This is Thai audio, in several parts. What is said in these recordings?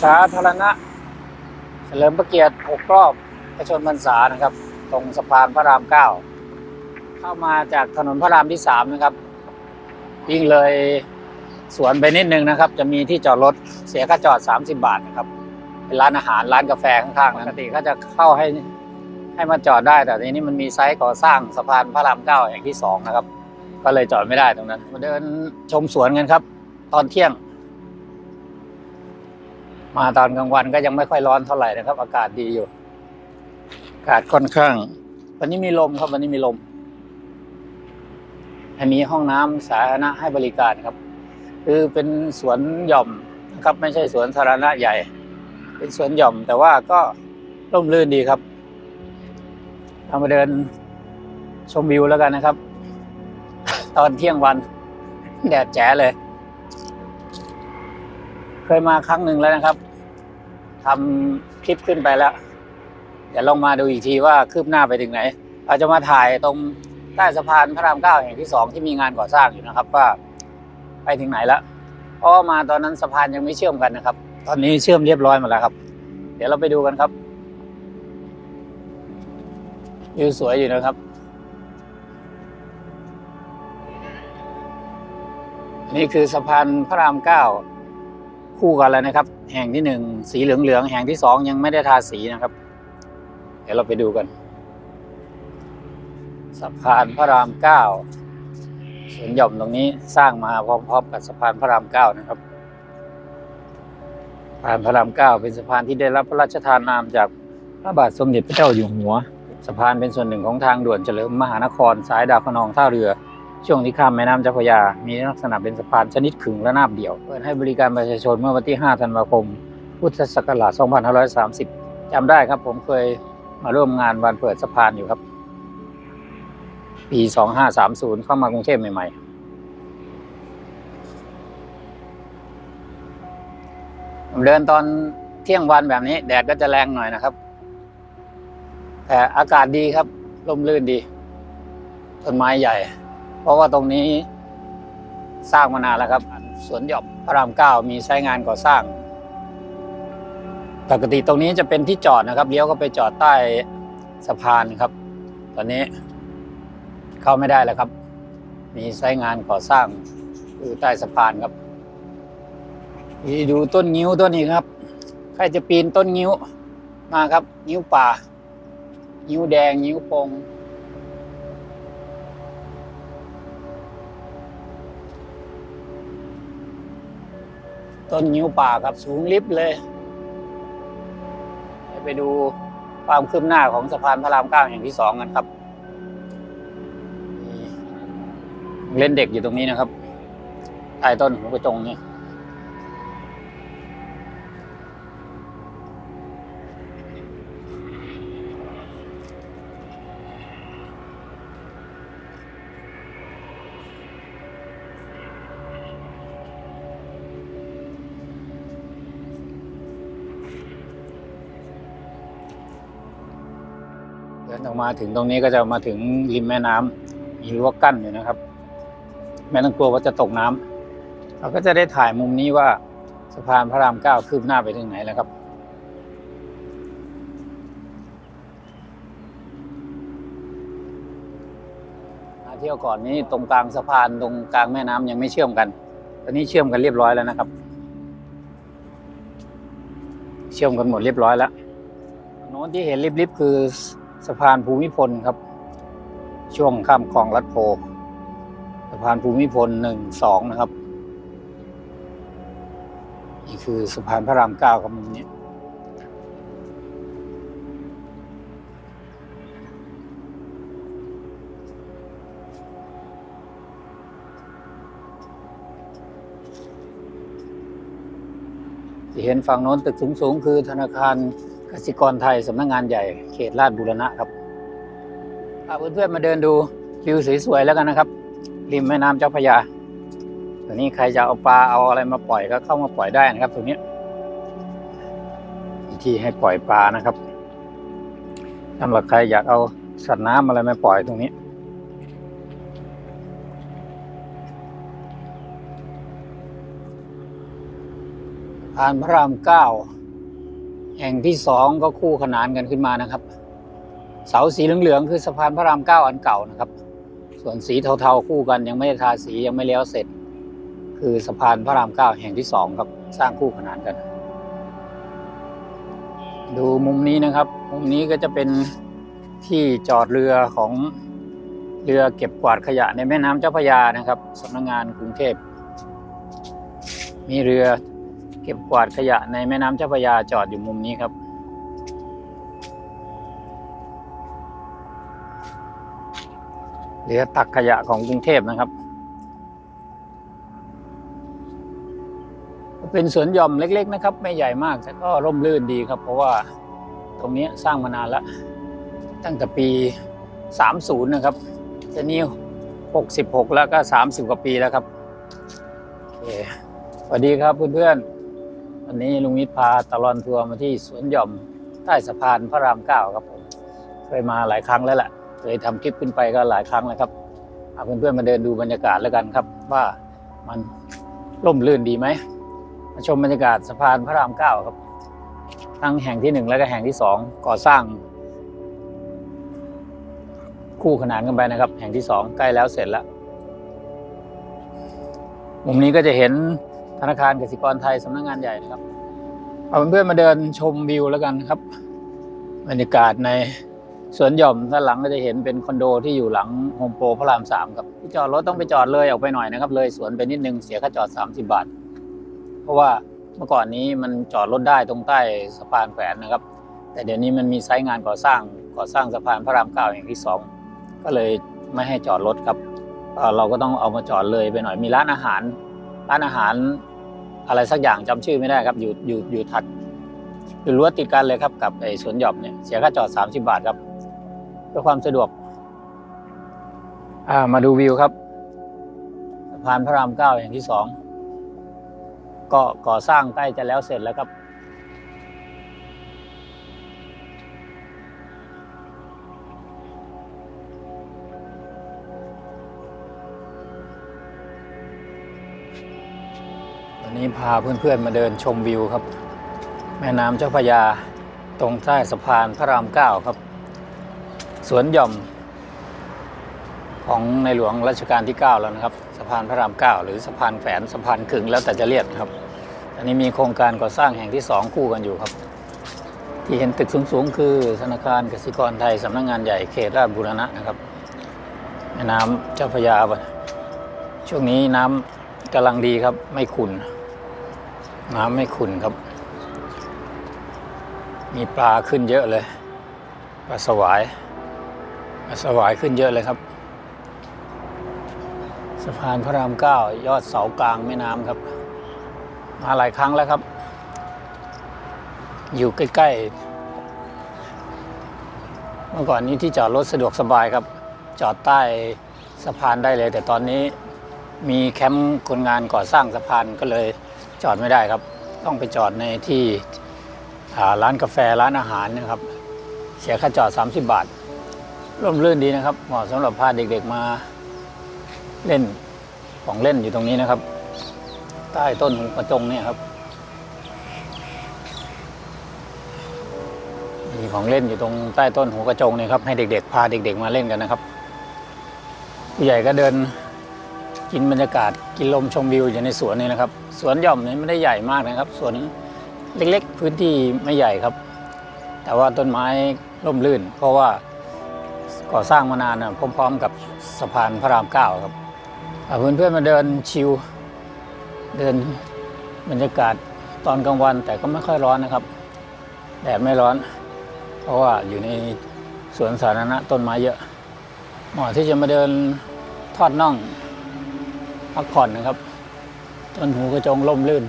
สาธารณะ เฉลิมพระเกียรติ6รอบพระชนมพรรษานะครับ ตรงสะพานพระรามเก้าเข้ามาจากถนนพระรามที่สามนะครับวิ่งเลยสวนไปนิดนึงนะครับ จะมีที่จอดรถเสียค่าจอด 30 บาทนะครับเป็นร้านอาหารร้านกาแฟข้างๆปกติเขาจะเข้าให้ให้มาจอดได้ แต่ทีนี้มันมีไซต์ก่อสร้างสะพานพระรามเก้าแห่งที่สองนะครับ ก็เลยจอดไม่ได้ตรงนั้น มาเดินชมสวนกันครับ ตอนเที่ยง มาตอนกลางวันก็ยังไม่ค่อยร้อนเท่าไหร่นะครับ อากาศดีอยู่ อากาศค่อนข้าง วันนี้มีลมครับวันนี้มีลมให้มีห้องน้ำสาธารณะให้บริการครับ คือเป็นสวนหย่อมนะครับ ไม่ใช่สวนสาธารณะใหญ่ เป็นสวนหย่อม แต่ว่าก็ร่มรื่นดีครับเรามาเดินชมวิวแล้วกันนะครับ ตอนเที่ยงวัน แดดแจ๋เลย เคยมาครั้งหนึ่งแล้วนะครับทำคลิปขึ้นไปแล้ว เดี๋ยวลองมาดูอีกทีว่าคืบหน้าไปถึงไหนเราจะมาถ่ายตรงใต้สะพานพระรามเก้าแห่งที่สองที่มีงานก่อสร้างอยู่นะครับ ว่าไปถึงไหนแล้วเพราะมาตอนนั้นสะพานยังไม่เชื่อมกันนะครับ ตอนนี้เชื่อมเรียบร้อยหมดแล้วครับ เดี๋ยวเราไปดูกันครับวิวสวยอยู่นะครับนี่คือสะพานพระรามเก้า คู่กันแล้วนะครับ แห่งที่หนึ่งสีเหลืองๆแห่งที่สองยังไม่ได้ทาสีนะครับ เดี๋ยวเราไปดูกันสะพานพระรามเก้าสวนหย่อมตรงนี้สร้างมาพร้อมๆกับสะพานพระรามเก้านะครับสะพานพระรามเก้าเป็นสะพานที่ได้รับพระราชทานนามจากพระบาทสมเด็จพระเจ้าอยู่หัว สะพานเป็นส่วนหนึ่งของทางด่วนเฉลิมมหานครสายดาวคะนองท่าเรือ ช่วงที่ข้ามแม่น้ำเจ้าพระยา มีลักษณะเป็นสะพานชนิดขึงและนาบเดี่ยว เปิดให้บริการประชาชนเมื่อวันที่ 5 ธันวาคม พุทธศักราช 2530 จำได้ครับผมเคยมาร่วมงานวันเปิดสะพานอยู่ครับ ปี 2530 เข้ามากรุงเทพใหม่ๆผมเดินตอนเที่ยงวันแบบนี้ แดดก็จะแรงหน่อยนะครับ แต่อากาศดีครับ ลมลื่นดี ต้นไม้ใหญ่ เพราะว่าตรงนี้สร้างมานานแล้วครับสวนหย่อมพระรามเก้ามีใช้งานก่อสร้าง ปกติตรงนี้จะเป็นที่จอดนะครับเลี้ยวก็ไปจอดใต้สะพานครับ ตอนนี้เข้าไม่ได้แล้วครับ มีใช้งานก่อสร้างอยู่ใต้สะพานครับดูต้นงิ้วต้นนี้ครับ ใครจะปีนต้นงิ้วมาครับ งิ้วป่า งิ้วแดง งิ้วโปง ต้นงิ้วป่าครับสูงลิฟเลย ไปดูความคืบหน้าของสะพานพระรามเก้าแห่งที่สองกันครับ เล่นเด็กอยู่ตรงนี้นะครับใต้ต้นหูกระจงนี่ ออกมาถึงตรงนี้ก็จะมาถึงริมแม่น้ำมีรั้วกั้นอยู่นะครับ ไม่ต้องกลัวว่าจะตกน้ำเราก็จะได้ถ่ายมุมนี้ว่าสะพานพระรามเก้าคืบหน้าไปถึงไหนแล้วครับมาเที่ยวก่อนนี้ตรงกลางสะพานตรงกลางแม่น้ำยังไม่เชื่อมกัน ตอนนี้เชื่อมกันเรียบร้อยแล้วนะครับ เชื่อมกันหมดเรียบร้อยแล้วโน้นที่เห็นริบๆคือ สะพานภูมิพลครับ ช่วงข้ามคลองลัดโพสะพานภูมิพลหนึ่งสองนะครับ นี่คือสะพานพระรามเก้าครับมุมนี้ที่เห็นฝั่งโน้นตึกสูงๆ คือธนาคาร กสิกรไทยสำนักงานใหญ่เขตลาดบุรณะครับพาเพื่อนๆมาเดินดูวิวสวยๆแล้วกันนะครับ ริมแม่น้ำเจ้าพระยาตัวนี้ใครจะเอาปลาเอาอะไรมาปล่อยก็เข้ามาปล่อยได้นะครับตรงนี้ที่ให้ปล่อยปลานะครับสำหรับใครอยากเอาสัตว์น้ำอะไรมาปล่อยตรงนี้กพานพระรามเก้า แห่งที่สองก็คู่ขนานกันขึ้นมานะครับ เสาสีเหลืองๆคือสะพานพระรามเก้าอันเก่านะครับ ส่วนสีเทาๆคู่กันยังไม่ได้ทาสียังไม่แล้วเสร็จ คือสะพานพระรามเก้าแห่งที่สองครับสร้างคู่ขนานกัน ดูมุมนี้นะครับ มุมนี้ก็จะเป็นที่จอดเรือของเรือเก็บกวาดขยะในแม่น้ำเจ้าพระยานะครับสำนักงานกรุงเทพมีเรือ เก็บกวาดขยะในแม่น้ำเจ้าพระยาจอดอยู่มุมนี้ครับเรือตักขยะของกรุงเทพนะครับ เป็นสวนหย่อมเล็ก ๆ นะครับ ไม่ใหญ่มากแต่ก็ร่มรื่นดีครับ เพราะว่าตรงนี้สร้างมานานแล้ว ตั้งแต่ปี 30 นะครับจะนี่66 แล้วก็ 30 กว่าปีแล้วครับโอเคสวัสดีครับเพื่อนๆ วันนี้ลุงมิตรพาตลอนทัวร์มาที่สวนหย่อมใต้สะพานพระรามเก้าครับผม เคยมาหลายครั้งแล้วแหละเคยทำคลิปขึ้นไปก็หลายครั้งแล้วครับเอาเพื่อนๆมาเดินดูบรรยากาศแล้วกันครับ ว่ามันร่มรื่นดีไหมมาชมบรรยากาศสะพานพระรามเก้าครับ ทั้งแห่งที่หนึ่งและก็แห่งที่สองก่อสร้าง คู่ขนานกันไปนะครับ แห่งที่สองใกล้แล้วเสร็จแล้วมุมนี้ก็จะเห็น ธนาคารกสิกรไทยสำนักงานใหญ่นะครับเอาเพื่อนมาเดินชมวิวแล้วกันครับ บรรยากาศในสวนหย่อมด้านหลังก็จะเห็นเป็นคอนโดที่อยู่หลังโฮมโปรพระรามสามครับที่จอดรถต้องไปจอดเลยออกไปหน่อยนะครับ เลยสวนไปนิดนึงเสียค่าจอด 30 บาท เพราะว่าเมื่อก่อนนี้มันจอดรถได้ตรงใต้สะพานแขวนนะครับ แต่เดี๋ยวนี้มันมีไซต์งานก่อสร้างก่อสร้างสะพานพระรามเก้าแห่างที่สองก็เลยไม่ให้จอดรถครับเราก็ต้องเอามาจอดเลยไปหน่อยมีร้านอาหาร ร้านอาหาร อะไรสักอย่างจำชื่อไม่ได้ครับ อยู่อยู่อยู่ถัดอยู่รั้วติดกันเลยครับ กับไอ้สวนหย่อมเนี่ยเสียค่าจอด30บาทครับเพื่อความสะดวก อ่ามาดูวิวครับสะพานพระรามเก้าแห่งที่สองก็ก่อสร้างใกล้จะแล้วเสร็จแล้วครับ นี้พาเพื่อนๆมาเดินชมวิวครับ แม่น้ำเจ้าพระยาตรงใต้สะพานพระรามเก้าครับ สวนหย่อมของในหลวงรัชกาลที่ 9 แล้วนะครับสะพานพระราม 9 หรือสะพานแฝนสะพานขึงแล้วแต่จะเรียกนครับ อันนี้มีโครงการก่อสร้างแห่งที่ 2 คู่กันอยู่ครับ ที่เห็นตึกสูงๆ คือธนาคารกสิกรไทยสำนักงงานใหญ่เขตราชบุรณะนะครับแม่น้ำเจ้าพระยาช่วงนี้น้ำกำลังดีครับไม่ขุ่น น้ำไม่ขุ่นครับ มีปลาขึ้นเยอะเลย ปลาสวาย ปลาสวายขึ้นเยอะเลยครับ สะพานพระรามเก้ายอดเสากลางแม่น้ำครับ มาหลายครั้งแล้วครับ อยู่ใกล้ๆ เมื่อก่อนนี้ที่จอดรถสะดวกสบายครับ จอดใต้สะพานได้เลย แต่ตอนนี้มีแคมป์คนงานก่อสร้างสะพานก็เลย จอดไม่ได้ครับ ต้องไปจอดในที่ร้านกาแฟร้านอาหารนะครับ เสียค่าจอด 30 บาท ร่มรื่นดีนะครับ เหมาะสำหรับพาเด็กๆมาเล่นของเล่นอยู่ตรงนี้นะครับ ใต้ต้นหูกระจงเนี่ยครับ มีของเล่นอยู่ตรงใต้ต้นหูกระจงเนี่ยครับให้เด็กๆ พาเด็กๆมาเล่นกันนะครับผู้ใหญ่ก็เดิน กินบรรยากาศกินลมชมวิวอยู่ในสวนนี่นะครับ สวนหย่อมนี่ไม่ได้ใหญ่มากนะครับ สวนเล็กๆ พื้นที่ไม่ใหญ่ครับ แต่ว่าต้นไม้ร่มรื่น เพราะว่าก่อสร้างมานานนะพร้อมๆ กับสะพานพระรามเก้าครับเอาเพื่อนๆมาเดินชิลเดินบรรยากาศตอนกลางวันแต่ก็ไม่ค่อยร้อนนะครับแดดไม่ร้อน เพราะว่าอยู่ในสวนสาธารณะต้นไม้เยอะเหมาะที่จะมาเดินทอดน่อง พักผ่อนนะครับต้นหูกระจงล่มลื่น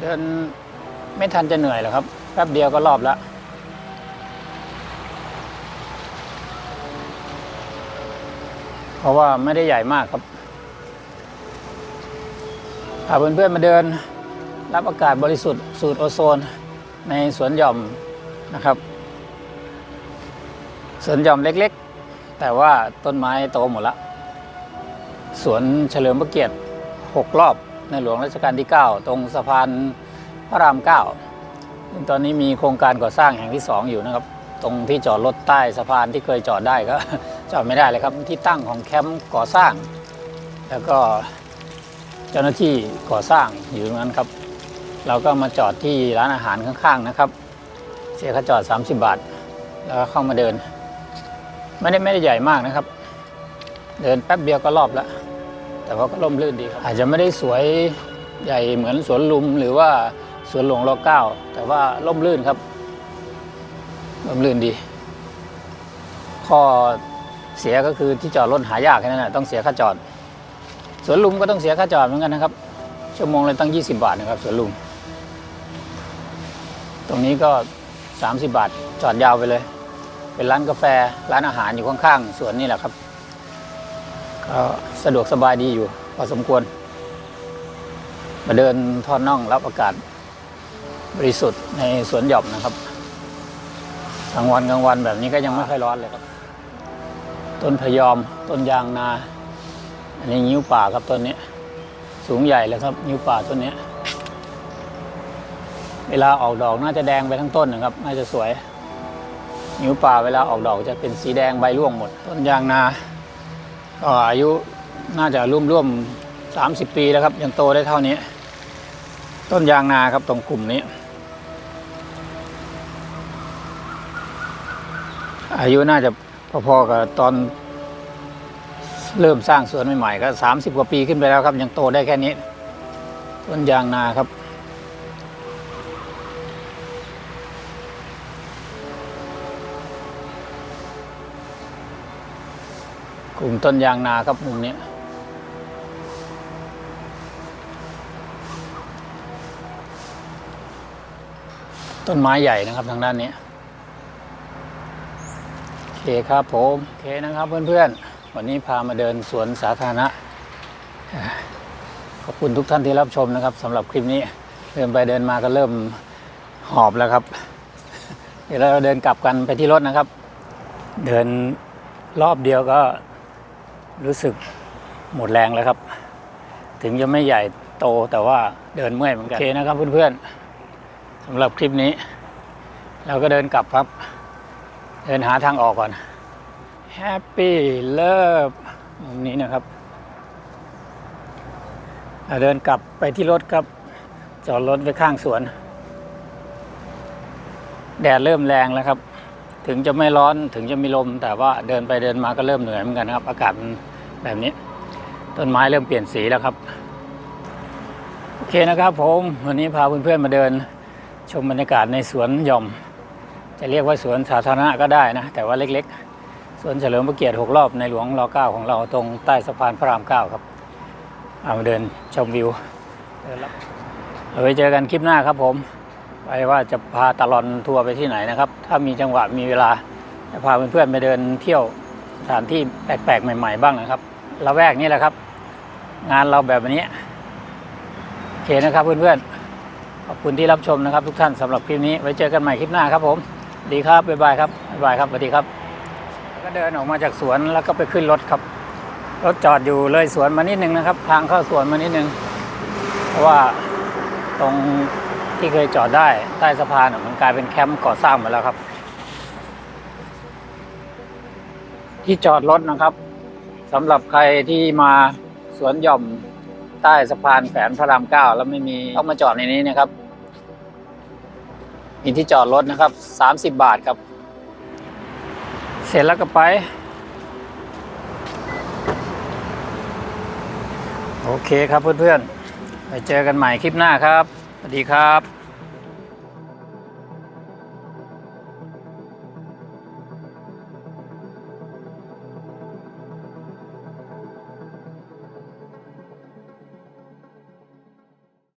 เดินไม่ทันจะเหนื่อยหรอกครับ แป๊บเดียวก็รอบแล้วเพราะว่าไม่ได้ใหญ่มากครับพาเพื่อนๆมาเดิน รับอากาศบริสุทธิ์สูดโอโซน ในสวนหย่อมนะครับ สวนหย่อมเล็กๆ แต่ว่าต้นไม้โตหมดละ สวนเฉลิมพระเกียรติ 6 รอบในหลวงรัชกาลที่ 9 ตรงสะพานพระราม 9 ซึ่งตอนนี้มีโครงการก่อสร้างแห่งที่ 2 อยู่นะครับ ตรงที่จอดรถใต้สะพานที่เคยจอดได้ก็จอดไม่ได้เลยครับ ที่ตั้งของแคมป์ก่อสร้าง แล้วก็เจ้าหน้าที่ก่อสร้างอยู่ตรงนั้นครับ เราก็มาจอดที่ร้านอาหารข้างๆนะครับ เสียค่าจอด 30 บาท แล้วก็เข้ามาเดิน ไม่ได้ไม่ได้ใหญ่มากนะครับ เดินแป๊บเดียวก็รอบแล้ว แต่ว่าก็ร่มรื่นดีครับ อาจจะไม่ได้สวยใหญ่เหมือนสวนลุมหรือว่าสวนหลวงรอเก้าแต่ว่าร่มรื่นครับ ร่มรื่นดี ข้อเสียก็คือที่จอดรถหายากแค่นั้นนะต้องเสียค่าจอดสวนลุมก็ต้องเสียค่าจอดเหมือนกันนะครับ ชั่วโมงเลยตั้ง 20 บาทนะครับสวนลุม รงนี้ก็ 30 บาทจอดยาวไปเลย เป็นร้านกาแฟร้านอาหารอยู่ข้างๆสวนนี่แหละครับก็สะดวกสบายดีอยู่พอสมควร มาเดินทอดน่องรับอากาศ บริสุทธิ์ในสวนหย่อมนะครับกลางวันกลางวันแบบนี้ก็ยังไม่ค่อยร้อนเลยครับต้นพยอมต้นยางนา อันนี้นิ้วป่าครับต้นนี้ สูงใหญ่เลยครับ นิ้วป่าต้นนี้ เวลาออกดอกน่าจะแดงไปทั้งต้นนะครับ น่าจะสวย นิ้วป่าเวลาออกดอกจะเป็นสีแดงใบร่วงหมด ต้นยางนาก็อายุน่าจะร่วมร่วมสามสิบปีแล้วครับ ยังโตได้เท่านี้ ต้นยางนาครับตรงกลุ่มนี้ อายุน่าจะพอๆกับตอนเริ่มสร้างสวนใหม่ๆก็สามสิบกว่าปีขึ้นไปแล้วครับ ยังโตได้แค่นี้ ต้นยางนาครับ กลุ่มต้นยางนาครับมุมนี้ต้นไม้ใหญ่นะครับทางด้านนี้โอเคครับผมโอเคนะครับเพื่อนๆ วันนี้พามาเดินสวนสาธารณะ ขอบคุณทุกท่านที่รับชมนะครับสำหรับคลิปนี้เดินไปเดินมาก็เริ่มหอบแล้วครับ เดี๋ยวเราเดินกลับกันไปที่รถนะครับ เดินรอบเดียวก็ รู้สึกหมดแรงแล้วครับ ถึงจะไม่ใหญ่โตแต่ว่าเดินเมื่อยเหมือนกันโอเคนะครับเพื่อนๆสำหรับคลิปนี้ เราก็เดินกลับครับ เดินหาทางออกก่อน Happy Love มุมนี้นะครับเราเดินกลับไปที่รถครับ จอดรถไว้ข้างสวน แดดเริ่มแรงแล้วครับ ถึงจะไม่ร้อนถึงจะมีลม แต่ว่าเดินไปเดินมาก็เริ่มเหนื่อยเหมือนกันครับ อากาศมัน แบบนี้ ต้นไม้เริ่มเปลี่ยนสีแล้วครับ โอเคนะครับผม วันนี้พาเพื่อนๆมาเดิน ชมบรรยากาศในสวนหย่อม จะเรียกว่าสวนสาธารณะก็ได้นะ แต่ว่าเล็กๆ สวนเฉลิมพระเกียรติหกรอบในหลวงรอเก้าของเราตรงใต้สะพานพระรามเก้าครับเอามาเดินชมวิวเดินแล้วเอาไว้เจอกันคลิปหน้าครับผม ไปว่าจะพาตลอนทัวร์ไปที่ไหนนะครับ ถ้ามีจังหวะมีเวลาจะพาเพื่อนๆไปเดินเที่ยวสถานที่แปลกๆใหม่ ๆ บ้างนะครับ ละแวกนี้แหละครับ งานเราแบบนี้โอเคนะครับเพื่อนๆขอบคุณที่รับชมนะครับ ทุกท่านสำหรับคลิปนี้ไว้เจอกันใหม่คลิปหน้าครับ ผมดีครับบ๊ายบายครับบ๊ายบายครับสวัสดีครับ ก็เดินออกมาจากสวนแล้วก็ไปขึ้นรถครับ รถจอดอยู่เลยสวนมานิดนึงนะครับ ทางเข้าสวนมานิดนึง เพราะว่าตรงที่เคยจอดได้ใต้สะพานมันกลายเป็นแคมป์ก่อสร้างหมดแล้วครับ ที่จอดรถนะครับ สำหรับใครที่มาสวนหย่อมใต้สะพานแขวนพระรามเก้าแล้วไม่มีต้องมาจอดในนี้นะครับ มีที่จอดรถนะครับสามสิบบาทครับ เสร็จแล้วก็ไป โอเคครับเพื่อนๆ ไปเจอกันใหม่คลิปหน้าครับ สวัสดีครับ